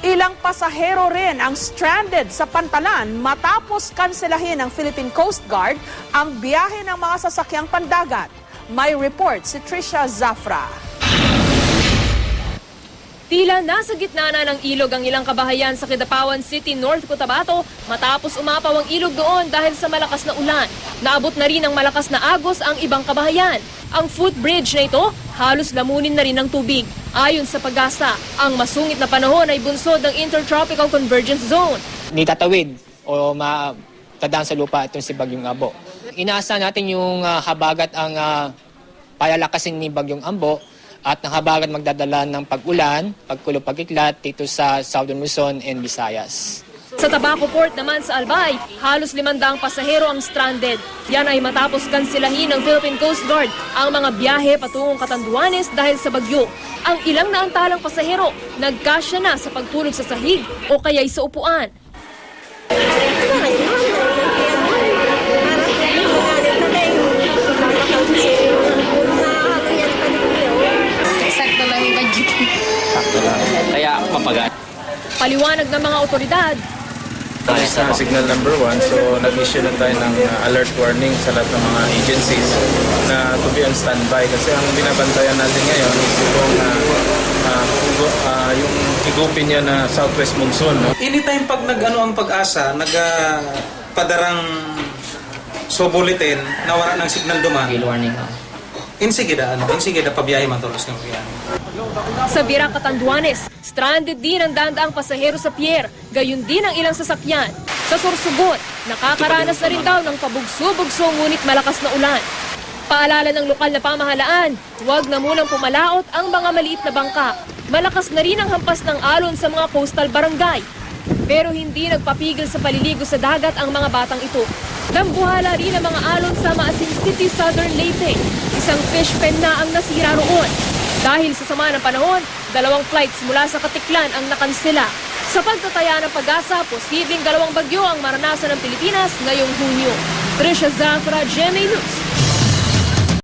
Ilang pasahero rin ang stranded sa pantalan matapos kanselahin ng Philippine Coast Guard ang biyahe ng mga sasakyang pandagat. May report si Trisha Zafra. Tila nasa gitna na ng ilog ang ilang kabahayan sa Kidapawan City, North Cotabato matapos umapaw ang ilog doon dahil sa malakas na ulan. Naabot na rin ng malakas na agos ang ibang kabahayan. Ang footbridge na ito halos lamunin na rin ng tubig. Ayon sa pag-asa, ang masungit na panahon ay bunsod ng Intertropical Convergence Zone. ni tatawid o matadaan sa lupa itong si Bagyong Abo. Inaasa natin yung ah, habagat ang uh, palalakasin ni Bagyong Ambo at habagat magdadala ng pag-ulan, pagkulo pagkiklat dito sa Southern Luzon and Visayas. Sa Tabaco Port naman sa Albay, halos limandaang pasahero ang stranded. Yan ay matapos kansilahin ng Philippine Coast Guard ang mga biyahe patungong Katanduanes dahil sa bagyo. Ang ilang naantalang pasahero nagkasya na sa pagtulog sa sahig o kaya'y sa upuan. Paliwanag ng mga otoridad, Alis na signal number one, so nag-issue na tayo ng uh, alert warning sa lahat ng mga agencies na to be on standby kasi ang binabantayan natin ngayon is yung, uh, uh, uh, yung higupin niya na southwest monsoon. No? Anytime pag nag-ano ang pag-asa, nag ah, padarang so bulletin na wala ng signal duman, Gale warning ha. Insige da, ano, insige da pabiyahe matulos ng biyahe. sa Bira Catanduanes, stranded din ang dandaang pasahero sa pier, gayon din ang ilang sasakyan. Sa Sorsogon, nakakaranas na rin daw ng pabugso-bugso ngunit malakas na ulan. Paalala ng lokal na pamahalaan, huwag na munang pumalaot ang mga maliit na bangka. Malakas na rin ang hampas ng alon sa mga coastal barangay. Pero hindi nagpapigil sa paliligo sa dagat ang mga batang ito. Dambuhala rin ang mga alon sa Maasin City, Southern Leyte. Isang fish pen na ang nasira roon. Dahil sa sama ng panahon, dalawang flights mula sa Katiklan ang nakansela. Sa pagtataya ng pag-asa, posibleng dalawang bagyo ang maranasan ng Pilipinas ngayong Hunyo. Trisha Zafra, GMA News.